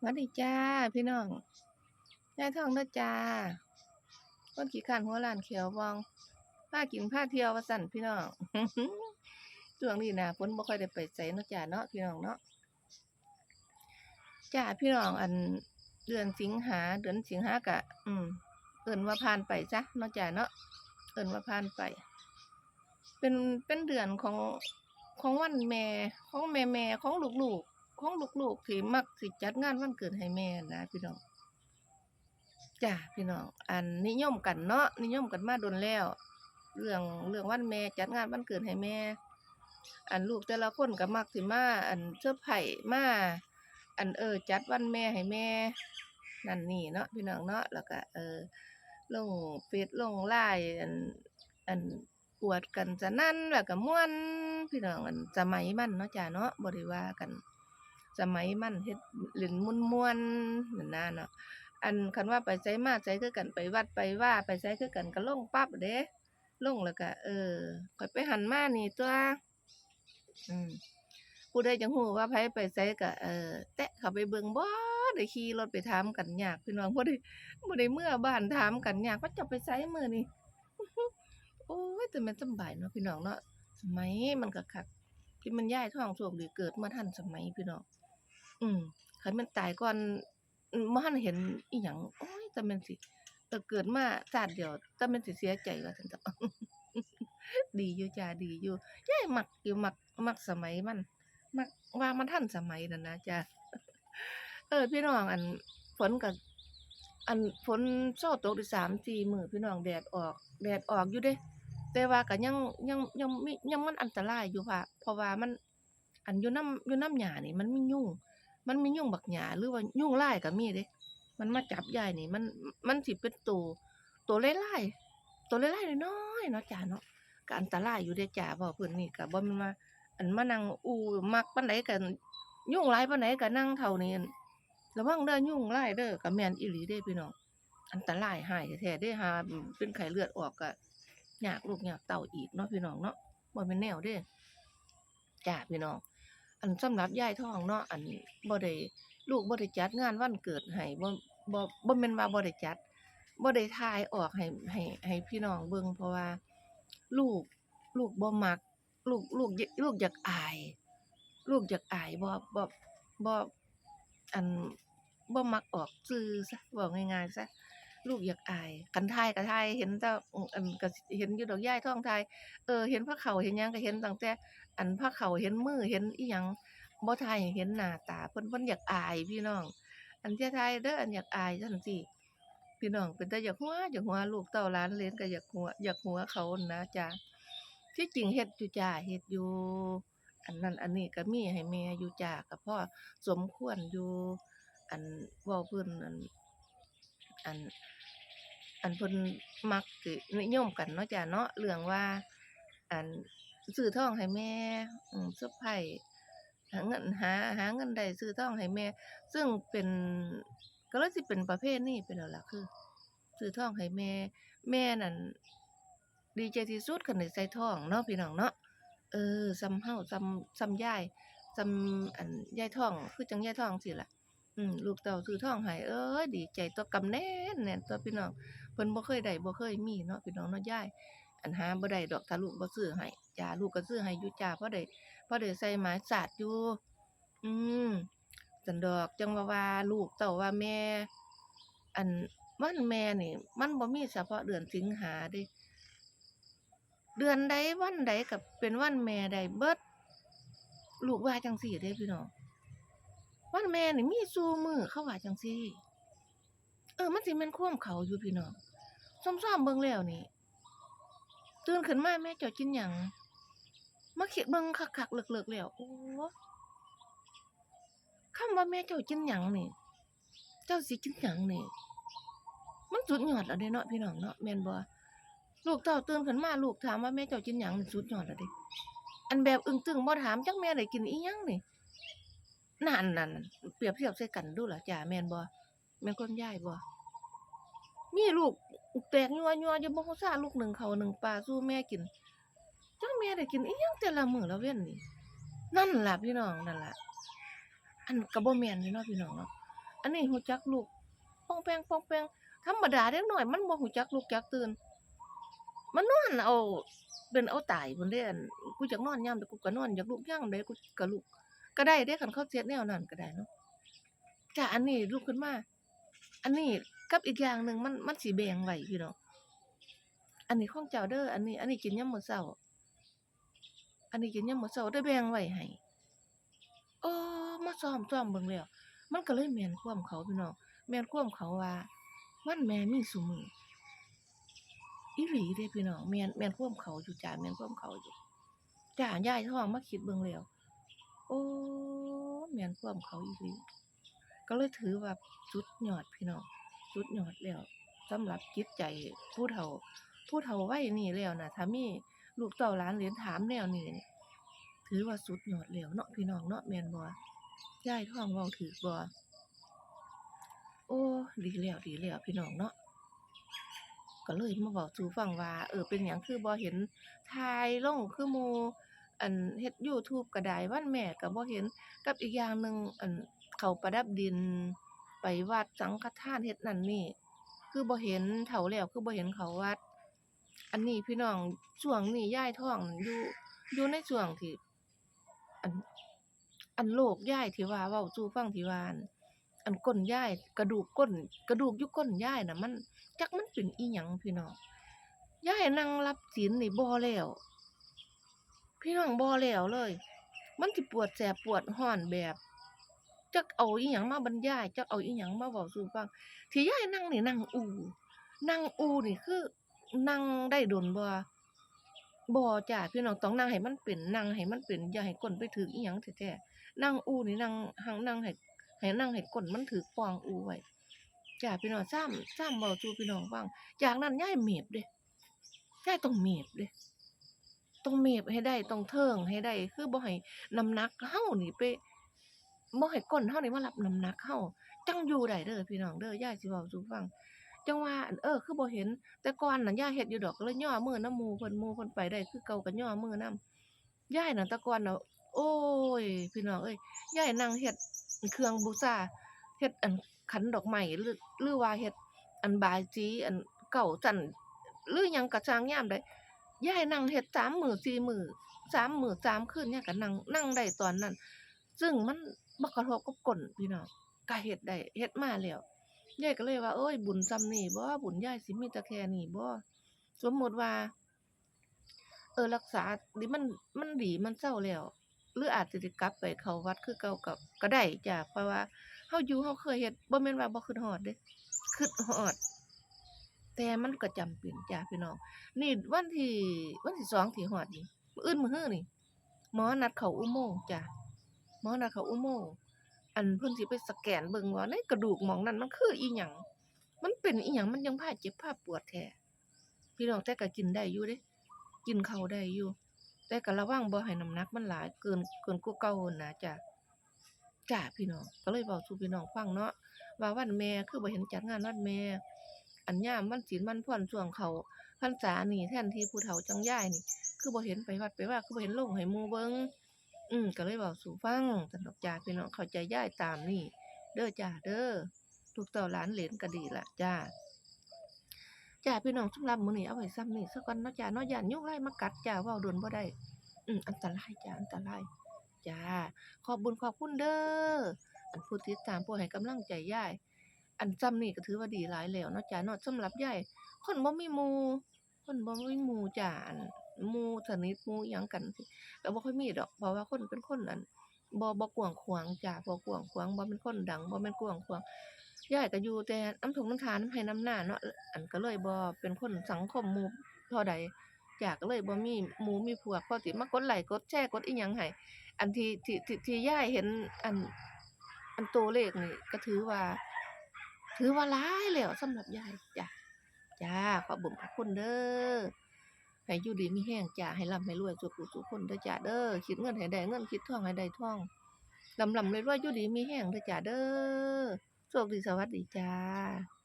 หวัดดีจ้า พี่น้องยายทองเด้อจ้าคนขี้ข้านหัวลานเขียวบองพากินพาเที่ยวว่าสั่นพี่น้องช่วงนี้นะฝนบ่ค่อยได้ไปไสเนาะจ้าเนาะพี่น้องเนาะจ้าพี่น้องอันเดือนสิงหาเดือนสิงหากะ อืม เอิ้นว่าผ่านไปจ้ะนาะจ้าเนาะเอิ้นว่าผ่านไป เป็นเป็นเดือนของของวันแม่ของแม่แม่ของลูกๆ ของลูกๆที่มักสิจัดงานวันเกิดให้แม่นะพี่น้องจ้าพี่น้องอันนิยมกันเนาะนิยมกันมาโดนแล้ว เรื่องเรื่องวันแม่จัดงานวันเกิดให้แม่ อันลูกแต่ละคนก็มักสิมา อันเสื้อไผ่มาอันเออ จัดวันแม่ให้แม่ นั่นนี่เนาะพี่น้องเนาะแล้วก็เออลงเฟซลงไลน์อันอันอวดกันจะนั่นแล้วก็ม่วน พี่น้องอันสมัยมันเนาะจ้าเนาะบ่ได้ว่ากัน สมัยมันเฮ็ดเล่นม่วนๆนั่นน่ะเนาะอันคันว่าไปไสมาไสคือกันไปวัดไปว่าไปไสคือกันก็ลงปั๊บเด้ลงแล้วก็เออข้อยไปหันมานี่ตัว อืมผู้ใดจังฮู้ว่าไผไปไสก็เออแตะเข้าไปเบิ่งบ่ได้ขี่รถไปถามกันยากพี่น้องบ่ได้บ่ได้เมื่อบ้านถามกันยากว่าจะไปไสมื้อนี้โอ้ยแต่แม่นสำบายเนาะพี่น้องเนาะสมัยมันก็คักที่มันย้ายท้องโชคดีเกิดมาทันสมัยพี่น้อง อืมคันม่นตายก่อนมันเห็นอีหยังโอ้ยแต่แม่นสิเออเกิดมาชาติเดียวแต่แม่นสิเสียใจว่าซั่นเถาะดีอยู่จ้าดีอยู่ยายมักอยู่มักมักสมัยมันมักว่ามันทันสมัยนั่นนะจ้ะเออพี่น้องอันฝนก็อันฝนเซาตกได้3-4มื้อพี่น้องแดดออก แดดออกอยู่เดะแต่ว่าก็ยังยังยังมียังมันอันตรายอยู่ค่ะเพราะว่ามัน อันอยู่น้ำอยู่น้ำหญ้านี่มันไมียุง มันมียุ่งบักหญ้าหรือว่ายุ่งไลายก็มีเดะมันมาจับยายนี่ มันมันสิเป็นตัวตัวลายๆตัวลายๆน้อยเนาะจ้ะเนาะก็อันตรายอยู่เดะจ้ะเว้าเพิ่อนนี่ก็บ่แม่นว่าอันมานั่งอูมักปานใดก็ยุงหลายปานใดก็นั่งเท่านี้ระวังเด้อยุ่งหลายเด้อก็แมนอีหลีเด้พี่น้องอันตรายหายแท้ๆเด้หาเป็นไข้เลือดออกก็ยากลูกยากเต้าอีกเนาะพี่น้องเนาะบ่แม่นแนวเด้จ้าพี่น้อง อันสำหรับยายท้องเนาะอันบ่ได้ลูกบ่ได้จัดงานวันเกิดให้บ่บ่บ่แม่นว่าบ่ได้จัดบ่ได้ถ่ายออกให้ให้ให้พี่น้องเบิ่งเพราะว่า ลูกลูกบ่มัก ลูกลูกลูกอยากอาย ลูกอยากอายบ่บ่บ่อันบ่มักออกสื่อซะเว้าง่ายๆซะ ลูกอยากอายคันถ่ายก็ถ่ายเห็นแต่อันก็เห็นอยู่ดอกยายท้องถ่ายเออเห็นพระเข่าเห็นยังก็เห็นตั้งแต่อันพระเข่าเห็นมือเห็นอีหยังบ่ถ่ายเห็นหน้าตาเพิ่นเพิ่นอยากอายพี่น้อง อันที่ถ่ายเด้ออันอยากอายจังซี่พี่น้องเป็นตาอยากหัวอยากหัวลูกเต้าหลานเหลนก็อยากหัวอยากหัวเขานะจ้ะที่จริงเฮ็ดอยู่จ้าเฮ็ดอยู่ อันนั้นอันนี้ก็มีให้แม่อยู่จ้าก็พอสมควรอยู่อันว้าเพิ่นอันอัน อันเพิ่นมักสินิยมกันเนาะจ้าเนาะเรื่องว่า อันซื้อทองให้แม่อืมเซอไพรส์หาเงินหาหาเงินได้ซื้อทองให้แม่ ซึ่งเป็นก็เลยสิเป็นประเพณีไปแล้วล่ะคือซื้อทองให้แม่ แม่นั่นดีใจที่สุดคันได้ใส่ทองเนาะพี่น้องเนาะเออส่ำเฮาส่ำส่ำยายส่ำอันยายทองคือจังยายทองสิล่ะอืมลูกเต้าซื้อทองให้เอ้ยดีใจตัวกำแน่นแน่นตัวพี่น้อง เพิ่นบ่เคยได้บ่เคยมีเนาะพี่น้องเนาะยายอันหาบ่ได้ดอกถ้าลูกบ่ซื้อให้จ้าลูกก็ซื้อให้อยู่จ้าเพราะได้เพราะได้ใส่หมายสาดอยู่อืมจั่นดอกจังว่าว่าลูกเต้าว่าแม่ อันวันแม่นี่ มันบ่มีเฉพาะเดือนสิงหาเดะเดือนใดวันใดก็เป็นวันแม่ได้เบิดลูกว่าจังซี่เด้พี่น้องวันแม่นี่มีซุมื้อเขาว่าจังซี่ เออ มันสิแม่นความเขาอยู่พี่น้อง ซ้อมๆเบิ่งแล้วนี่ตื่นขึ้นมาแม่เจ้ากินหยังมาคิดเบิ่งคักๆเลิกๆแล้วโอ้คำว่าแม่เจ้ากินหยังนี่เจ้าสิกินหยังนี่มันสุดยอดแล้วเด้เนาะพี่น้องเนาะแม่นบ่ลูกเต้าตื่นขึ้นมาลูกถามว่าแม่เจ้ากินหยังนี่สุดยอดแล้วเด้อันแบบอึ้งตึงบ่ถามจักแม่ได้กินอีหยังนี่นั่นนั่นเปรียบเทียบใส่กันดูล่ะจ้าแม่นบ่แม่นคนยายบ่มีลูก แตกยัวๆอยู่บ่ฮู้ซาลูกหนึ่งเขาหนึ่งปลาสู่แม่กินจักแม่ได้กินอีหยังแต่ละมื้อละเว้นนี่นั่นล่ะพี่น้องนั่นล่ะอันก็บ่แม่นนี่เนาะพี่น้องเนาะอันนี้ฮู้จักลุกป้องแปงป้องแปงธรรมดาเด็กน้อยมันบ่ฮู้จักลุกจักตื่นมันนอนเอาเป็นเอาตายพุ่นเด้อันกูอยากนอนยามใดกูก็นอนอยากลุกยามใดกูก็ลุกก็ได้เด้คันเขาเฮ็ดแนวนั้นก็ได้เนาะจ้ะอันนี้ลุกขึ้นมา อันนี้กับอีกอย่างหนึ่งมันมันสิแบ่งไว้พี่น้องอันนี้ของเจ้าเด้ออันนี้ อันนี้กินยามมื้อเช้าอันนี้กินยามมื้อเช้าได้แบ่งไว้ให้เออมาซ้อมซ้อมเบิ่งแล้วมันก็เลยแม่นความเขาพี่น้องแม่นความเขาว่าวันแม่มีซุมืออีหลีเด้พี่น้องแม่นแม่นความเขาอยู่จ้าแม่นความเขาอยู่จ้ายายท้องมาคิดเบิ่งแล้วโอ้แม่นความเขาอีหลี ก็เลยถือว่าสุดยอดพี่น้องสุดยอดแล้วสำหรับจิตใจผู้เฒ่า ผู้เฒ่าวัยนี้แล้วนะถ้ามีลูกเต้าหลานเหลนถามแนวนี่ถือว่าสุดยอดแล้วเนาะพี่น้องเนาะแมนบ่ยายท้องเว้าถูกบ่โอ้ดีแล้วดีแล้วพี่น้องเนาะก็เลยมาเว้าสู่ฟังว่า เออเป็นหยังคือบ่เห็นถ่ายลงคือมูอันเฮ็ด YouTube ก็ได้วันแม่ก็บ่เห็นกับอีกอย่างหนึ่งอัน เขาประดับดิน ไปวัดสังฆทานเฮ็ดนั่นนี่ คือบ่เห็นเฒ่าแล้วคือบ่เห็นเขาวัด อันนี้พี่น้องช่วงนี้ยายท้องอยู่อยู่ในช่วงที่อันอันโรคยายที่ว่าเว้าสู่ฟังที่ว่าอันอันก้นยายกระดูกก้น กระดูกอยู่ก้นยายน่ะมันจักมันเป็นอิหยังพี่น้องยายนั่งรับศีลนี่บ่แล้วพี่น้องบ่แล้วเลย มันสิปวดแสบปวดร้อนแบบ จักเอาอิหยังมาบรรยายจักเอาอิหยังมาเว้าสู่ฟัง ที่ยายนั่งนี่นั่งอู่นั่งอู่นี่คือ นั่งได้โดนบ่บ่จ้ะพี่น้องต้องนั่งให้มันเป็นนั่งให้มันเป็นอย่าให้ก้นไปถึกอิหยังแท้ๆนั่งอู่นี่นั่งหังนั่งให้ให้นั่งให้ก้นมันถึกปองอู่ไว้จ้ะพี่น้องซ้ำซ้ำเว้าสู่พี่น้องฟัง จากนั้นยายเมบเด้ยายต้องเมบเด้ต้องเมบให้ได้ต้องเทิงให้ได้ คือบ่ให้น้ำหนักเฮานี่ไป บ่ให้ก้นเฮานี่มารับน้ำหนักเฮาจังอยู่ได้เด้อพี่น้องเด้อยายสิเว้าสู่ฟังจังว่าเออคือบ่เห็น แต่ก่อนน่ะยายเฮ็ดอยู่ดอกก็เลยย่อมือนำหมู่เพิ่นหมู่เพิ่นไปได้คือเก่าก็ย่อมือนำยายน่ะแต่ก่อนน่ะโอ๊ยพี่น้องเอ้ยยายนั่งเฮ็ดเครื่องบูชาเฮ็ดอันขันดอกไม้หรือหรือว่าเฮ็ดอันบายสีอันเก้าชั้นหรือยังก็ช่างยามใดยายนั่งเฮ็ด3มื้อ4มื้อ3มื้อ3คืนยายก็นั่งนั่งได้ตอนนั้น ซึ่งมัน บ่กระทบกับก้นพี่น้องก็เฮ็ดได้เฮ็ดมาแล้วยายก็เลยว่าโอ๊ยบุญส่ำนี้บ่บุญยายสิมีแต่แค่นี้บ่สมมติว่า เออรักษาดิมันมันดีมันเซาแล้วหรืออาจสิดกลับไปเขาวัดคือเก่าก็ก็ได้จ้ะเพราะว่าเฮาอยู่เฮาเคยเฮ็ดบ่แม่นว่าบ่คิดฮอดเดะคิดฮอด แต่มันก็จำเป็นจ้ะพี่น้องนี่วันที่วันที่2ที่ฮอดนี่มื้ออื่นมื้อฮื้อนี่หมอนัดเข้าอุโมงค์จ้ะ มอนัดเขาอุโมงอันเพิ่นสิไปสแกนเบิ่งว่าในกระดูกหมองนั้นมันคืออิหยังมันเป็นอิหยังมันยังพาเจ็บพาปวดแท้พี่น้องแต่ก็กินได้อยู่เดะกินเข้าได้อยู่ แต่ก็ระวังบ่ให้น้ำหนักมันหลายเกินเกินกว่าเก่าหนนะจ้ะจ้ะพี่น้องก็เลยเว้าสู่พี่น้องฟังเนาะว่าวันแม่คือบ่เห็นจัดงานวันแม่ อันย่ามวันศีลวันพรช่วงเขาพรรษานี่แท่นที่ผู้เฒ่าจังย่ายนี่ คือบ่เห็นไปวัดไปว่าคือบ่เห็นลงให้หมู่เบิ่ง อืมก็เลยเว้าสู่ฟังซั่นอกจ้ะพี่น้องเข้าใจย่ายตามนี่ เด้อจ้ะเด้อลูกต้าหลานเหลนก็ดีละจ้ะจ้ะพี่น้องสำหรับมื้อนี้เอาไว้ซ้ำนี้ซะก่อนเนาะจ้ะเนาะย้านยุงลายมากัดจ้ะเว้าโดนบ่ได้ อืมอันตรายจ้ะอันตรายจ้าขอบบุญขอบคุณเด้ออันผู้ติดตามผู้ให้กำลังใจย่ายอันซ้ำนี้ก็ถือว่าดีหลายแล้วเนาะจ้ะเนาะสำหรับย่ายคนบ่มีหมู่คนบ่มีหมู่จ้ะอัน มู่สนิทมู่ยังกันสิก็บ่ค่อยมีดอกเพราะว่าคนเป็นคนอันบ่บ่กว้างขวางจ้ะบ่กว้างขวางบ่เป็นคนดังบ่แม่นกว้างขวางยายก็อยู่แต่น้ำทงน้ำทานน้ำไร่น้ำนาเนาะอันก็เลยบ่เป็นคนสังคมมู่เท่าใดจ้ะก็เลยบ่มีหมูมีพวกพอสิมากดไลก์กดแชร์กดอิหยังให้อันที่ที่ที่ที่ยายเห็นอัน อันตัวเลขนี่ก็ถือว่า ถือว่าหลายแล้วสำหรับยายจ้ะจ้าขอบบุญขอบคุณเด้อ ให้อยู่ดีมีแรงจ่าให้ร่ำให้รวยสุขุสุขคนเด้อจ่าเด้อคิดเงินให้ได้เงินคิดท่องให้ได้ท่องลำลำๆรวยๆอยู่ดีมีแรงเด้อจ่าเด้อโชคดีสวัสดีจ้า